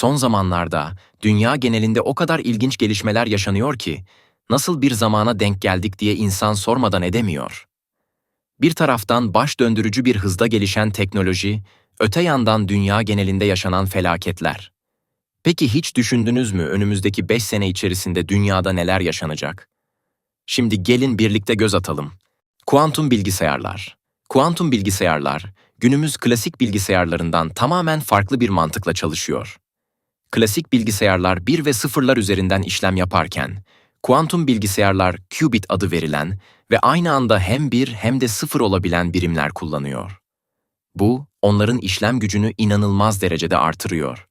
Son zamanlarda dünya genelinde o kadar ilginç gelişmeler yaşanıyor ki nasıl bir zamana denk geldik diye insan sormadan edemiyor. Bir taraftan baş döndürücü bir hızda gelişen teknoloji, öte yandan dünya genelinde yaşanan felaketler. Peki hiç düşündünüz mü önümüzdeki 5 sene içerisinde dünyada neler yaşanacak? Şimdi gelin birlikte göz atalım. Kuantum bilgisayarlar. Kuantum bilgisayarlar, günümüz klasik bilgisayarlarından tamamen farklı bir mantıkla çalışıyor. Klasik bilgisayarlar 1 ve 0'lar üzerinden işlem yaparken, kuantum bilgisayarlar qubit adı verilen ve aynı anda hem 1 hem de 0 olabilen birimler kullanıyor. Bu, onların işlem gücünü inanılmaz derecede artırıyor.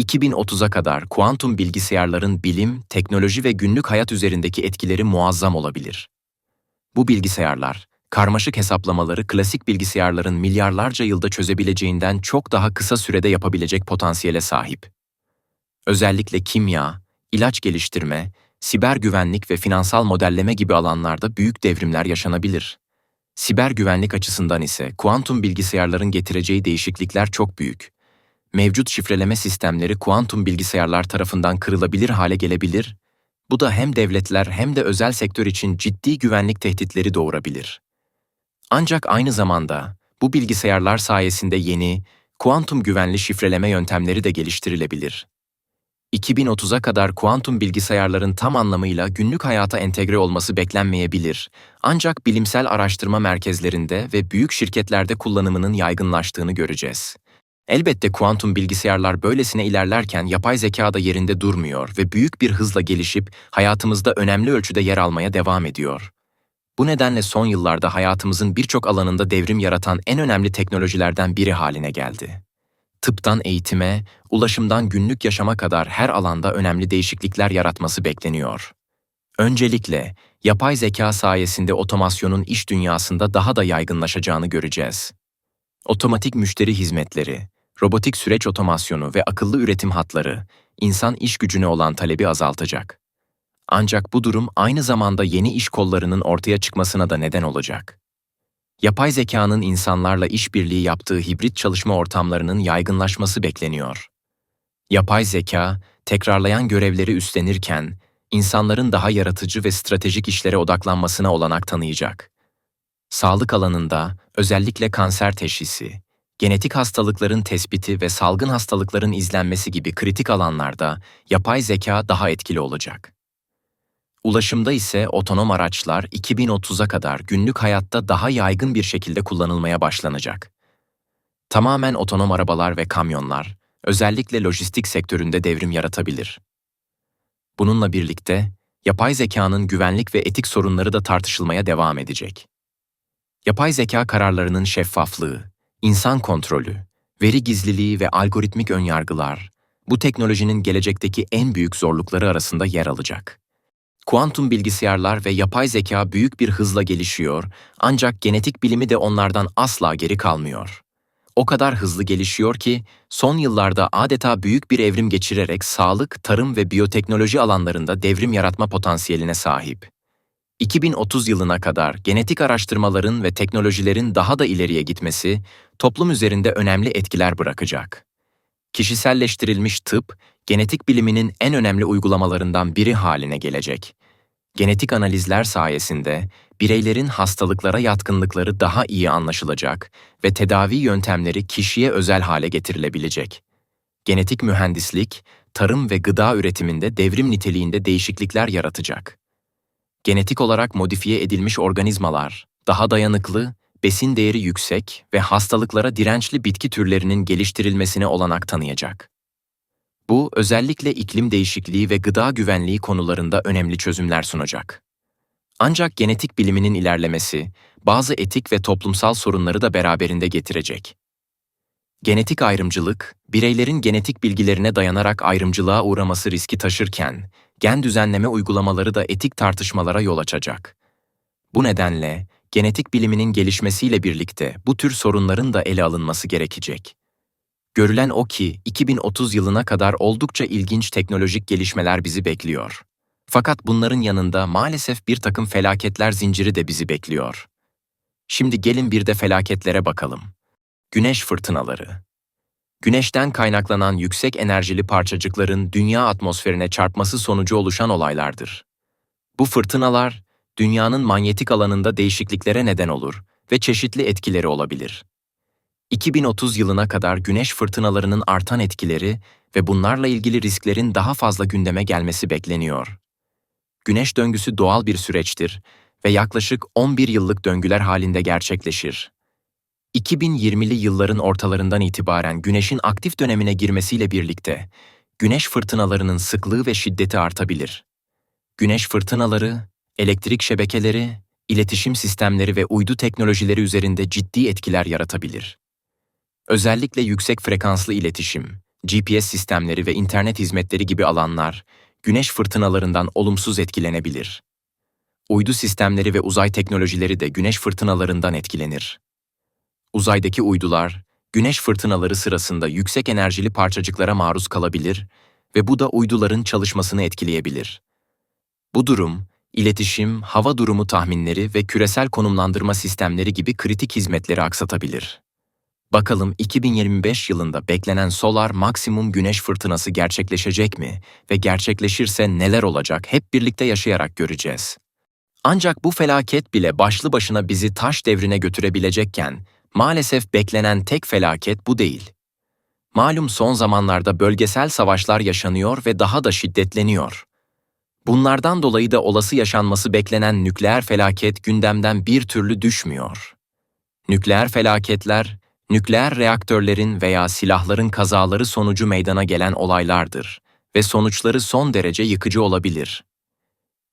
2030'a kadar kuantum bilgisayarların bilim, teknoloji ve günlük hayat üzerindeki etkileri muazzam olabilir. Bu bilgisayarlar, karmaşık hesaplamaları klasik bilgisayarların milyarlarca yılda çözebileceğinden çok daha kısa sürede yapabilecek potansiyele sahip. Özellikle kimya, ilaç geliştirme, siber güvenlik ve finansal modelleme gibi alanlarda büyük devrimler yaşanabilir. Siber güvenlik açısından ise kuantum bilgisayarların getireceği değişiklikler çok büyük. Mevcut şifreleme sistemleri kuantum bilgisayarlar tarafından kırılabilir hale gelebilir. Bu da hem devletler hem de özel sektör için ciddi güvenlik tehditleri doğurabilir. Ancak aynı zamanda bu bilgisayarlar sayesinde yeni, kuantum güvenli şifreleme yöntemleri de geliştirilebilir. 2030'a kadar kuantum bilgisayarların tam anlamıyla günlük hayata entegre olması beklenmeyebilir. Ancak bilimsel araştırma merkezlerinde ve büyük şirketlerde kullanımının yaygınlaştığını göreceğiz. Elbette kuantum bilgisayarlar böylesine ilerlerken yapay zeka da yerinde durmuyor ve büyük bir hızla gelişip hayatımızda önemli ölçüde yer almaya devam ediyor. Bu nedenle son yıllarda hayatımızın birçok alanında devrim yaratan en önemli teknolojilerden biri haline geldi. Tıptan eğitime, ulaşımdan günlük yaşama kadar her alanda önemli değişiklikler yaratması bekleniyor. Öncelikle, yapay zeka sayesinde otomasyonun iş dünyasında daha da yaygınlaşacağını göreceğiz. Otomatik müşteri hizmetleri, robotik süreç otomasyonu ve akıllı üretim hatları, insan iş gücüne olan talebi azaltacak. Ancak bu durum aynı zamanda yeni iş kollarının ortaya çıkmasına da neden olacak. Yapay zekanın insanlarla işbirliği yaptığı hibrit çalışma ortamlarının yaygınlaşması bekleniyor. Yapay zeka, tekrarlayan görevleri üstlenirken, insanların daha yaratıcı ve stratejik işlere odaklanmasına olanak tanıyacak. Sağlık alanında, özellikle kanser teşhisi, genetik hastalıkların tespiti ve salgın hastalıkların izlenmesi gibi kritik alanlarda yapay zeka daha etkili olacak. Ulaşımda ise otonom araçlar 2030'a kadar günlük hayatta daha yaygın bir şekilde kullanılmaya başlanacak. Tamamen otonom arabalar ve kamyonlar, özellikle lojistik sektöründe devrim yaratabilir. Bununla birlikte, yapay zekanın güvenlik ve etik sorunları da tartışılmaya devam edecek. Yapay zeka kararlarının şeffaflığı, insan kontrolü, veri gizliliği ve algoritmik önyargılar, bu teknolojinin gelecekteki en büyük zorlukları arasında yer alacak. Kuantum bilgisayarlar ve yapay zeka büyük bir hızla gelişiyor, ancak genetik bilimi de onlardan asla geri kalmıyor. O kadar hızlı gelişiyor ki, son yıllarda adeta büyük bir evrim geçirerek sağlık, tarım ve biyoteknoloji alanlarında devrim yaratma potansiyeline sahip. 2030 yılına kadar genetik araştırmaların ve teknolojilerin daha da ileriye gitmesi, toplum üzerinde önemli etkiler bırakacak. Kişiselleştirilmiş tıp, genetik biliminin en önemli uygulamalarından biri haline gelecek. Genetik analizler sayesinde bireylerin hastalıklara yatkınlıkları daha iyi anlaşılacak ve tedavi yöntemleri kişiye özel hale getirilebilecek. Genetik mühendislik, tarım ve gıda üretiminde devrim niteliğinde değişiklikler yaratacak. Genetik olarak modifiye edilmiş organizmalar, daha dayanıklı, besin değeri yüksek ve hastalıklara dirençli bitki türlerinin geliştirilmesine olanak tanıyacak. Bu, özellikle iklim değişikliği ve gıda güvenliği konularında önemli çözümler sunacak. Ancak genetik biliminin ilerlemesi, bazı etik ve toplumsal sorunları da beraberinde getirecek. Genetik ayrımcılık, bireylerin genetik bilgilerine dayanarak ayrımcılığa uğraması riski taşırken, gen düzenleme uygulamaları da etik tartışmalara yol açacak. Bu nedenle, genetik biliminin gelişmesiyle birlikte bu tür sorunların da ele alınması gerekecek. Görülen o ki 2030 yılına kadar oldukça ilginç teknolojik gelişmeler bizi bekliyor. Fakat bunların yanında maalesef bir takım felaketler zinciri de bizi bekliyor. Şimdi gelin bir de felaketlere bakalım. Güneş fırtınaları. Güneşten kaynaklanan yüksek enerjili parçacıkların dünya atmosferine çarpması sonucu oluşan olaylardır. Bu fırtınalar, dünyanın manyetik alanında değişikliklere neden olur ve çeşitli etkileri olabilir. 2030 yılına kadar güneş fırtınalarının artan etkileri ve bunlarla ilgili risklerin daha fazla gündeme gelmesi bekleniyor. Güneş döngüsü doğal bir süreçtir ve yaklaşık 11 yıllık döngüler halinde gerçekleşir. 2020'li yılların ortalarından itibaren güneşin aktif dönemine girmesiyle birlikte güneş fırtınalarının sıklığı ve şiddeti artabilir. Güneş fırtınaları, elektrik şebekeleri, iletişim sistemleri ve uydu teknolojileri üzerinde ciddi etkiler yaratabilir. Özellikle yüksek frekanslı iletişim, GPS sistemleri ve internet hizmetleri gibi alanlar güneş fırtınalarından olumsuz etkilenebilir. Uydu sistemleri ve uzay teknolojileri de güneş fırtınalarından etkilenir. Uzaydaki uydular, güneş fırtınaları sırasında yüksek enerjili parçacıklara maruz kalabilir ve bu da uyduların çalışmasını etkileyebilir. Bu durum, iletişim, hava durumu tahminleri ve küresel konumlandırma sistemleri gibi kritik hizmetleri aksatabilir. Bakalım 2025 yılında beklenen solar maksimum güneş fırtınası gerçekleşecek mi ve gerçekleşirse neler olacak hep birlikte yaşayarak göreceğiz. Ancak bu felaket bile başlı başına bizi taş devrine götürebilecekken, maalesef beklenen tek felaket bu değil. Malum son zamanlarda bölgesel savaşlar yaşanıyor ve daha da şiddetleniyor. Bunlardan dolayı da olası yaşanması beklenen nükleer felaket gündemden bir türlü düşmüyor. Nükleer felaketler, nükleer reaktörlerin veya silahların kazaları sonucu meydana gelen olaylardır ve sonuçları son derece yıkıcı olabilir.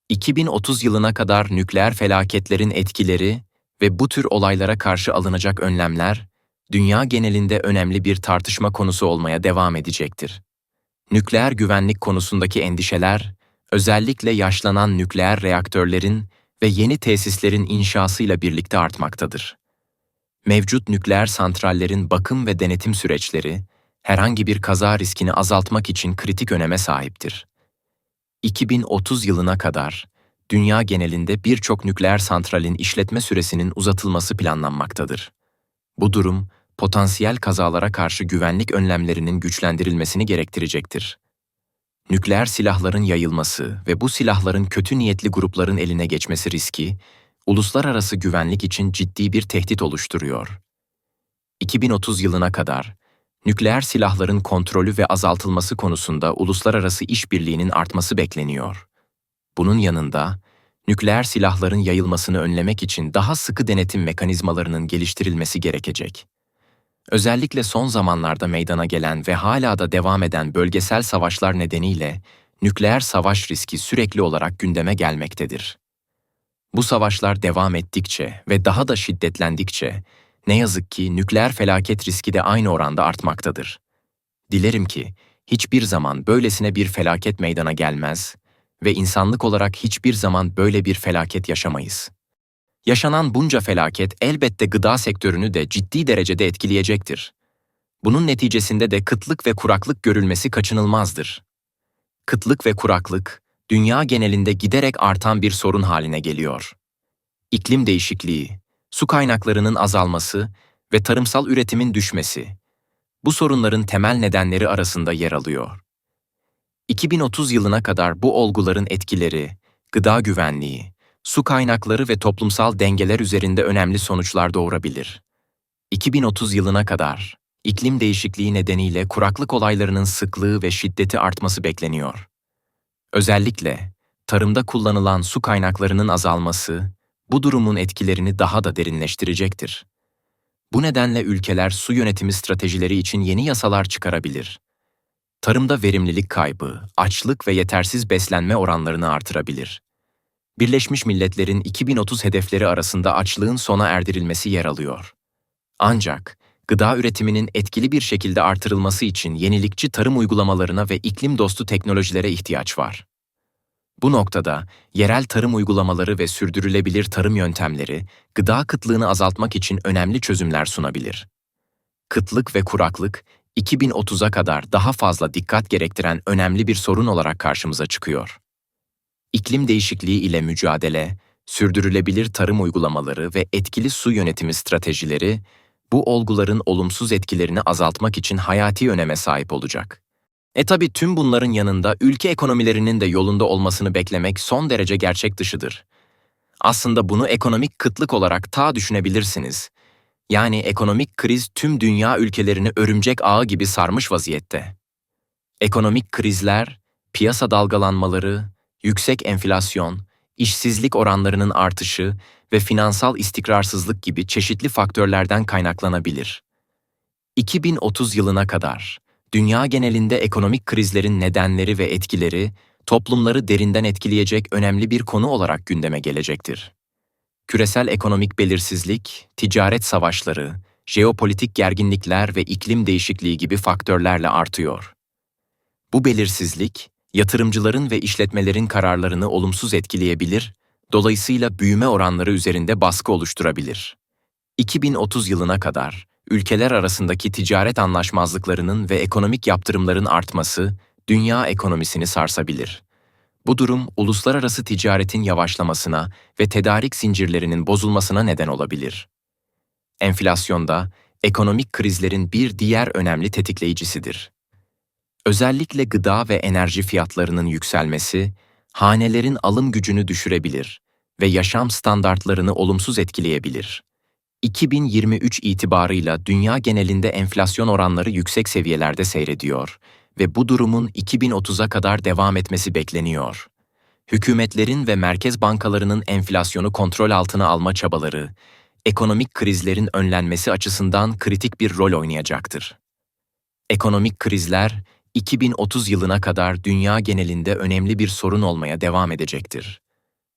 2030 yılına kadar nükleer felaketlerin etkileri ve bu tür olaylara karşı alınacak önlemler, dünya genelinde önemli bir tartışma konusu olmaya devam edecektir. Nükleer güvenlik konusundaki endişeler, özellikle yaşlanan nükleer reaktörlerin ve yeni tesislerin inşasıyla birlikte artmaktadır. Mevcut nükleer santrallerin bakım ve denetim süreçleri, herhangi bir kaza riskini azaltmak için kritik öneme sahiptir. 2030 yılına kadar dünya genelinde birçok nükleer santralin işletme süresinin uzatılması planlanmaktadır. Bu durum, potansiyel kazalara karşı güvenlik önlemlerinin güçlendirilmesini gerektirecektir. Nükleer silahların yayılması ve bu silahların kötü niyetli grupların eline geçmesi riski, uluslararası güvenlik için ciddi bir tehdit oluşturuyor. 2030 yılına kadar nükleer silahların kontrolü ve azaltılması konusunda uluslararası işbirliğinin artması bekleniyor. Bunun yanında, nükleer silahların yayılmasını önlemek için daha sıkı denetim mekanizmalarının geliştirilmesi gerekecek. Özellikle son zamanlarda meydana gelen ve hala da devam eden bölgesel savaşlar nedeniyle nükleer savaş riski sürekli olarak gündeme gelmektedir. Bu savaşlar devam ettikçe ve daha da şiddetlendikçe ne yazık ki nükleer felaket riski de aynı oranda artmaktadır. Dilerim ki hiçbir zaman böylesine bir felaket meydana gelmez ve insanlık olarak hiçbir zaman böyle bir felaket yaşamayız. Yaşanan bunca felaket elbette gıda sektörünü de ciddi derecede etkileyecektir. Bunun neticesinde de kıtlık ve kuraklık görülmesi kaçınılmazdır. Kıtlık ve kuraklık, dünya genelinde giderek artan bir sorun haline geliyor. İklim değişikliği, su kaynaklarının azalması ve tarımsal üretimin düşmesi, bu sorunların temel nedenleri arasında yer alıyor. 2030 yılına kadar bu olguların etkileri, gıda güvenliği, su kaynakları ve toplumsal dengeler üzerinde önemli sonuçlar doğurabilir. 2030 yılına kadar iklim değişikliği nedeniyle kuraklık olaylarının sıklığı ve şiddeti artması bekleniyor. Özellikle tarımda kullanılan su kaynaklarının azalması bu durumun etkilerini daha da derinleştirecektir. Bu nedenle ülkeler su yönetimi stratejileri için yeni yasalar çıkarabilir. Tarımda verimlilik kaybı, açlık ve yetersiz beslenme oranlarını artırabilir. Birleşmiş Milletler'in 2030 hedefleri arasında açlığın sona erdirilmesi yer alıyor. Ancak gıda üretiminin etkili bir şekilde artırılması için yenilikçi tarım uygulamalarına ve iklim dostu teknolojilere ihtiyaç var. Bu noktada yerel tarım uygulamaları ve sürdürülebilir tarım yöntemleri gıda kıtlığını azaltmak için önemli çözümler sunabilir. Kıtlık ve kuraklık 2030'a kadar daha fazla dikkat gerektiren önemli bir sorun olarak karşımıza çıkıyor. İklim değişikliği ile mücadele, sürdürülebilir tarım uygulamaları ve etkili su yönetimi stratejileri bu olguların olumsuz etkilerini azaltmak için hayati öneme sahip olacak. E tabi tüm bunların yanında ülke ekonomilerinin de yolunda olmasını beklemek son derece gerçek dışıdır. Aslında bunu ekonomik kıtlık olarak ta düşünebilirsiniz. Yani ekonomik kriz tüm dünya ülkelerini örümcek ağı gibi sarmış vaziyette. Ekonomik krizler, piyasa dalgalanmaları, yüksek enflasyon, işsizlik oranlarının artışı ve finansal istikrarsızlık gibi çeşitli faktörlerden kaynaklanabilir. 2030 yılına kadar dünya genelinde ekonomik krizlerin nedenleri ve etkileri toplumları derinden etkileyecek önemli bir konu olarak gündeme gelecektir. Küresel ekonomik belirsizlik, ticaret savaşları, jeopolitik gerginlikler ve iklim değişikliği gibi faktörlerle artıyor. Bu belirsizlik, yatırımcıların ve işletmelerin kararlarını olumsuz etkileyebilir, dolayısıyla büyüme oranları üzerinde baskı oluşturabilir. 2030 yılına kadar ülkeler arasındaki ticaret anlaşmazlıklarının ve ekonomik yaptırımların artması dünya ekonomisini sarsabilir. Bu durum uluslararası ticaretin yavaşlamasına ve tedarik zincirlerinin bozulmasına neden olabilir. Enflasyonda ekonomik krizlerin bir diğer önemli tetikleyicisidir. Özellikle gıda ve enerji fiyatlarının yükselmesi, hanelerin alım gücünü düşürebilir ve yaşam standartlarını olumsuz etkileyebilir. 2023 itibarıyla dünya genelinde enflasyon oranları yüksek seviyelerde seyrediyor ve bu durumun 2030'a kadar devam etmesi bekleniyor. Hükümetlerin ve merkez bankalarının enflasyonu kontrol altına alma çabaları, ekonomik krizlerin önlenmesi açısından kritik bir rol oynayacaktır. Ekonomik krizler, 2030 yılına kadar dünya genelinde önemli bir sorun olmaya devam edecektir.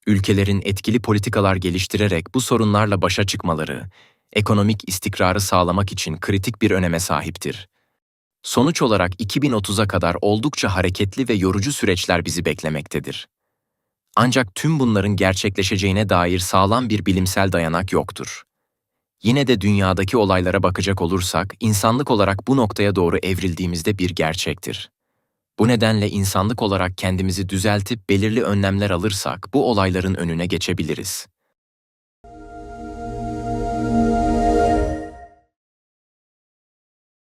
Ülkelerin etkili politikalar geliştirerek bu sorunlarla başa çıkmaları, ekonomik istikrarı sağlamak için kritik bir öneme sahiptir. Sonuç olarak 2030'a kadar oldukça hareketli ve yorucu süreçler bizi beklemektedir. Ancak tüm bunların gerçekleşeceğine dair sağlam bir bilimsel dayanak yoktur. Yine de dünyadaki olaylara bakacak olursak, insanlık olarak bu noktaya doğru evrildiğimizde bir gerçektir. Bu nedenle insanlık olarak kendimizi düzeltip belirli önlemler alırsak bu olayların önüne geçebiliriz.